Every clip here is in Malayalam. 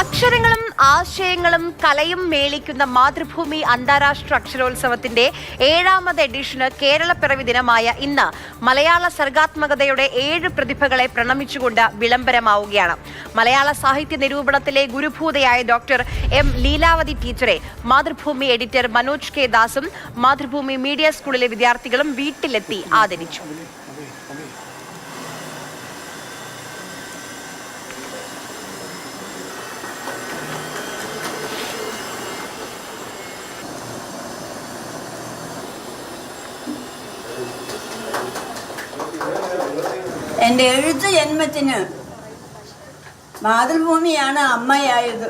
അക്ഷരങ്ങളും ആശയങ്ങളും കലയും മേളിക്കുന്ന മാതൃഭൂമി അന്താരാഷ്ട്ര അക്ഷരോത്സവത്തിന്റെ ഏഴാമത് എഡിഷന് കേരളപ്പിറവി ദിനമായ ഇന്ന് മലയാള സർഗാത്മകതയുടെ ഏഴ് പ്രതിഭകളെ പ്രണമിച്ചുകൊണ്ട് വിളംബരമാവുകയാണ്. മലയാള സാഹിത്യ നിരൂപണത്തിലെ ഗുരുഭൂതയായ ഡോക്ടർ എം ലീലാവതി ടീച്ചറെ മാതൃഭൂമി എഡിറ്റർ മനോജ് കെ ദാസും മാതൃഭൂമി മീഡിയ സ്കൂളിലെ വിദ്യാർത്ഥികളും വീട്ടിലെത്തി ആദരിച്ചു. എന്റെ എഴുത്ത് ജന്മത്തിന് മാതൃഭൂമിയാണ് അമ്മയായത്.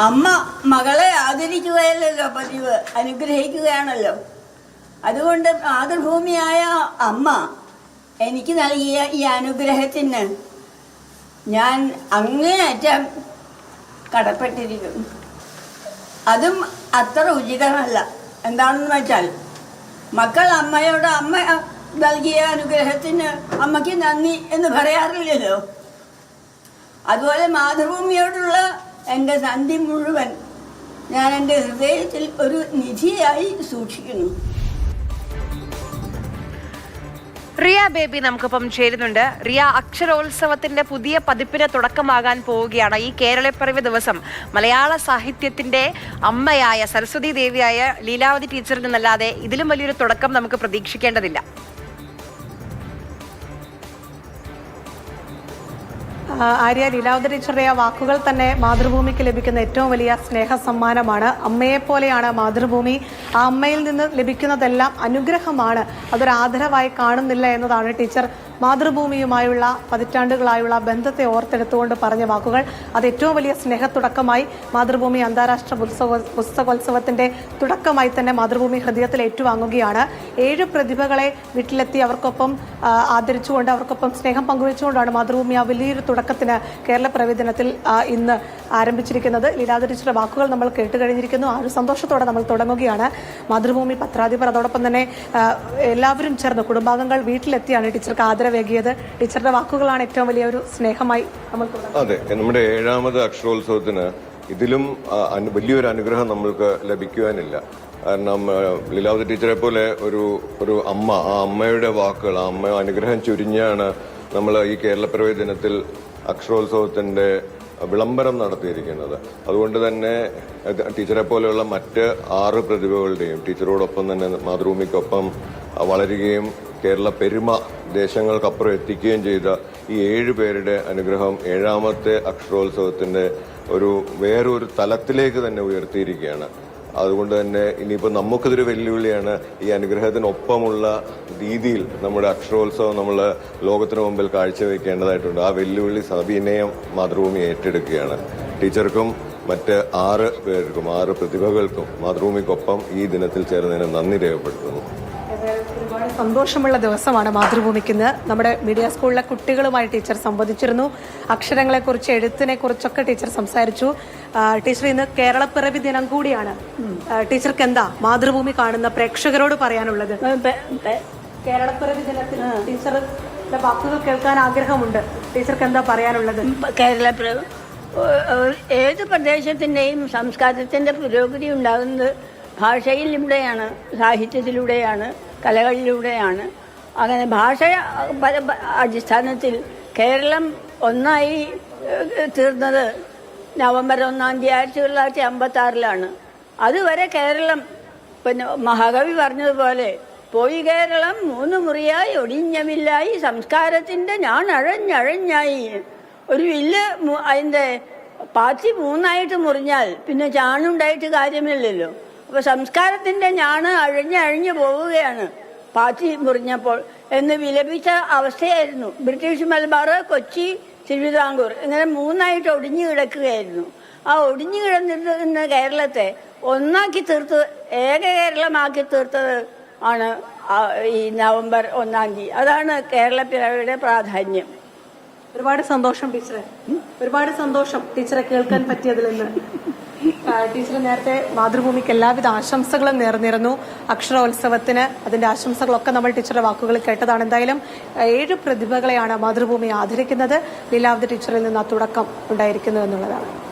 അമ്മ മകളെ ആദരിക്കുകയല്ലല്ലോ പതിവ് അനുഗ്രഹിക്കുകയാണല്ലോ. അതുകൊണ്ട് മാതൃഭൂമിയായ അമ്മ എനിക്ക് നൽകിയ ഈ അനുഗ്രഹത്തിന് ഞാൻ അങ്ങേയറ്റം കടപ്പെട്ടിരിക്കുന്നു. അതും അത്ര ഉചിതമല്ല എന്താണെന്ന് വെച്ചാൽ മക്കൾ അമ്മയോട് അമ്മ നൽകിയ അനുഗ്രഹത്തിന് അമ്മയ്ക്ക് നന്ദി എന്ന് പറയാറില്ലല്ലോ. അതുപോലെ മാതൃഭൂമിയോടുള്ള എന്റെ നന്ദി മുഴുവൻ ഞാൻ എന്റെ ഹൃദയത്തിൽ ഒരു നിധിയായി സൂക്ഷിക്കുന്നു. റിയ ബേബി നമുക്കിപ്പം ചേരുന്നുണ്ട്. റിയ അക്ഷരോത്സവത്തിന്റെ പുതിയ പതിപ്പിന് തുടക്കമാകാൻ പോവുകയാണ്. ഈ കേരളപ്പിറവി ദിവസം മലയാള സാഹിത്യത്തിന്റെ അമ്മയായ സരസ്വതി ദേവിയായ ലീലാവതി ടീച്ചറിൽ നിന്നല്ലാതെ ഇതിലും വലിയൊരു തുടക്കം നമുക്ക് പ്രതീക്ഷിക്കേണ്ടതില്ല. ആര്യ ലീലാവതി ടീച്ചറുടെ വാക്കുകൾ തന്നെ മാതൃഭൂമിക്ക് ലഭിക്കുന്ന ഏറ്റവും വലിയ സ്നേഹ സമ്മാനമാണ് അമ്മയെപ്പോലെയാണ് മാതൃഭൂമി. ആ അമ്മയിൽ നിന്ന് ലഭിക്കുന്നതെല്ലാം അനുഗ്രഹമാണ്. അതൊരു ആദരവായി കാണുന്നില്ല എന്നതാണ് ടീച്ചർ മാതൃഭൂമിയുമായുള്ള പതിറ്റാണ്ടുകളായുള്ള ബന്ധത്തെ ഓർത്തെടുത്തുകൊണ്ട് പറഞ്ഞ വാക്കുകൾ. അത് ഏറ്റവും വലിയ സ്നേഹത്തുടക്കമായി മാതൃഭൂമി അന്താരാഷ്ട്ര പുസ്തക പുസ്തകോത്സവത്തിന്റെ തുടക്കമായി തന്നെ മാതൃഭൂമി ഹൃദയത്തിൽ ഏറ്റുവാങ്ങുകയാണ്. ഏഴ് പ്രതിഭകളെ വീട്ടിലെത്തി അവർക്കൊപ്പം ആദരിച്ചുകൊണ്ട് അവർക്കൊപ്പം സ്നേഹം പങ്കുവെച്ചുകൊണ്ടാണ് മാതൃഭൂമി ആ വലിയൊരു തുടക്കത്തിന് കേരള പ്രവേദനത്തിൽ ഇന്ന് ആരംഭിച്ചിരിക്കുന്നത്. ലീലാധരിച്ചിയുടെ വാക്കുകൾ നമ്മൾ കേട്ട് കഴിഞ്ഞിരിക്കുന്നു. ആ ഒരു സന്തോഷത്തോടെ നമ്മൾ തുടങ്ങുകയാണ്. മാതൃഭൂമി പത്രാധിപർ അതോടൊപ്പം തന്നെ എല്ലാവരും ചേർന്ന് കുടുംബാംഗങ്ങൾ വീട്ടിലെത്തിയാണ് ടീച്ചർക്ക് ആദരവേകിയത് ടീച്ചറുടെ വാക്കുകളാണ് ഏറ്റവും വലിയ ഒരു സ്നേഹമായി നമ്മൾ അതെ നമ്മുടെ ഏഴാമത് അക്ഷരോത്സവത്തിന് ഇതിലും വലിയൊരു അനുഗ്രഹം നമ്മൾക്ക് ലഭിക്കുവാനില്ല. കാരണം ലീലാവതി ടീച്ചറെ പോലെ ഒരു ഒരു അമ്മ ആ അമ്മയുടെ വാക്കുകൾ ആ അമ്മ അനുഗ്രഹം ചുരിഞ്ഞാണ് നമ്മൾ ഈ കേരളപ്പിറവി ദിനത്തിൽ അക്ഷരോത്സവത്തിന്റെ വിളംബരം നടത്തിയിരിക്കുന്നത്. അതുകൊണ്ട് തന്നെ ടീച്ചറെ പോലെയുള്ള മറ്റ് ആറ് പ്രതിഭകളുടെയും ടീച്ചറോടൊപ്പം തന്നെ മാതൃഭൂമിക്കൊപ്പം വളരുകയും കേരള പെരുമ ദേശങ്ങൾക്കപ്പുറം എത്തിക്കുകയും ചെയ്ത ഈ ഏഴ് പേരുടെ അനുഗ്രഹം ഏഴാമത്തെ അക്ഷരോത്സവത്തിന്റെ ഒരു വേറൊരു തലത്തിലേക്ക് തന്നെ ഉയർത്തിയിരിക്കുകയാണ്. അതുകൊണ്ട് തന്നെ ഇനിയിപ്പോൾ നമുക്കിതൊരു വെല്ലുവിളിയാണ് ഈ അനുഗ്രഹത്തിനൊപ്പമുള്ള രീതിയിൽ നമ്മുടെ അക്ഷരോത്സവം നമ്മൾ ലോകത്തിന് മുമ്പിൽ കാഴ്ചവെക്കേണ്ടതായിട്ടുണ്ട്. ആ വെല്ലുവിളി സവിനയം മാതൃഭൂമി ഏറ്റെടുക്കുകയാണ്. ടീച്ചർക്കും മറ്റ് ആറ് പേർക്കും ആറ് പ്രതിഭകൾക്കും മാതൃഭൂമിക്കൊപ്പം ഈ ദിനത്തിൽ ചേർന്നതിന് നന്ദി രേഖപ്പെടുത്തുന്നു. സന്തോഷമുള്ള ദിവസമാണ് മാതൃഭൂമിക്ക് ഇന്ന് നമ്മുടെ മീഡിയ സ്കൂളിലെ കുട്ടികളുമായി ടീച്ചർ സംവദിച്ചിരുന്നു. അക്ഷരങ്ങളെക്കുറിച്ച് എഴുത്തിനെ കുറിച്ചൊക്കെ ടീച്ചർ സംസാരിച്ചു. ടീച്ചർ ഇന്ന് കേരളപ്പിറവി ദിനം കൂടിയാണ്. ടീച്ചർക്ക് എന്താ മാതൃഭൂമി കാണുന്ന പ്രേക്ഷകരോട് പറയാനുള്ളത്? കേരളപ്പിറവി ദിനത്തിൽ ടീച്ചർ വാക്കുകൾ കേൾക്കാൻ ആഗ്രഹമുണ്ട്. ടീച്ചർക്ക് എന്താ പറയാനുള്ളത് കേരളപ്പിറവി ഏത് പ്രദേശത്തിന്റെയും സംസ്കാരത്തിന്റെ പുരോഗതി ഉണ്ടാകുന്നത് ഭാഷയിലൂടെയാണ് സാഹിത്യത്തിലൂടെയാണ്. കലകളിലൂടെയാണ്. അങ്ങനെ ഭാഷ അടിസ്ഥാനത്തിൽ കേരളം ഒന്നായി തീർന്നത് നവംബർ ഒന്നാം തീയതി ആയിരത്തി തൊള്ളായിരത്തി അമ്പത്തി ആറിലാണ് അതുവരെ കേരളം പിന്നെ മഹാകവി പറഞ്ഞതുപോലെ പോയി കേരളം മൂന്ന് മുറിയായി ഒടിഞ്ഞമില്ലായി സംസ്കാരത്തിന്റെ ഞാൻ അഴഞ്ഞഴഞ്ഞായി ഒരു വില്ല് അതിന്റെ പാത്തി മൂന്നായിട്ട് മുറിഞ്ഞാൽ പിന്നെ ചാണുണ്ടായിട്ട് കാര്യമില്ലല്ലോ. അപ്പൊ സംസ്കാരത്തിന്റെ ഞാണ് അഴിഞ്ഞ് അഴിഞ്ഞു പോവുകയാണ്. പാറ്റി മുറിഞ്ഞപ്പോൾ എന്ന് വിലപിച്ച അവസ്ഥയായിരുന്നു. ബ്രിട്ടീഷ് മലബാർ കൊച്ചി തിരുവിതാംകൂർ ഇങ്ങനെ മൂന്നായിട്ട് ഒടിഞ്ഞു കിടക്കുകയായിരുന്നു. ആ ഒടിഞ്ഞു കിടന്നിരുന്ന കേരളത്തെ ഒന്നാക്കി തീർത്ത് ഏക കേരളമാക്കി തീർത്തത് ആണ് ഈ നവംബർ ഒന്നാം തീയതി. അതാണ് കേരള പിറവിയുടെ പ്രാധാന്യം. ഒരുപാട് സന്തോഷം ടീച്ചറെ. ഒരുപാട് സന്തോഷം ടീച്ചറെ കേൾക്കാൻ പറ്റിയതിൽ നിന്ന്. ടീച്ചർ നേരത്തെ മാതൃഭൂമിക്ക് എല്ലാവിധ ആശംസകളും നേർന്നിരുന്നു. അക്ഷരോത്സവത്തിന് അതിന്റെ ആശംസകളൊക്കെ നമ്മൾ ടീച്ചറുടെ വാക്കുകൾ കേട്ടതാണ്. എന്തായാലും ഏഴ് പ്രതിഭകളെയാണ് മാതൃഭൂമി ആദരിക്കുന്നത്. ലീലാവതി ടീച്ചറിൽ നിന്ന് ആ തുടക്കം ഉണ്ടായിരിക്കുന്നു എന്നുള്ളതാണ്.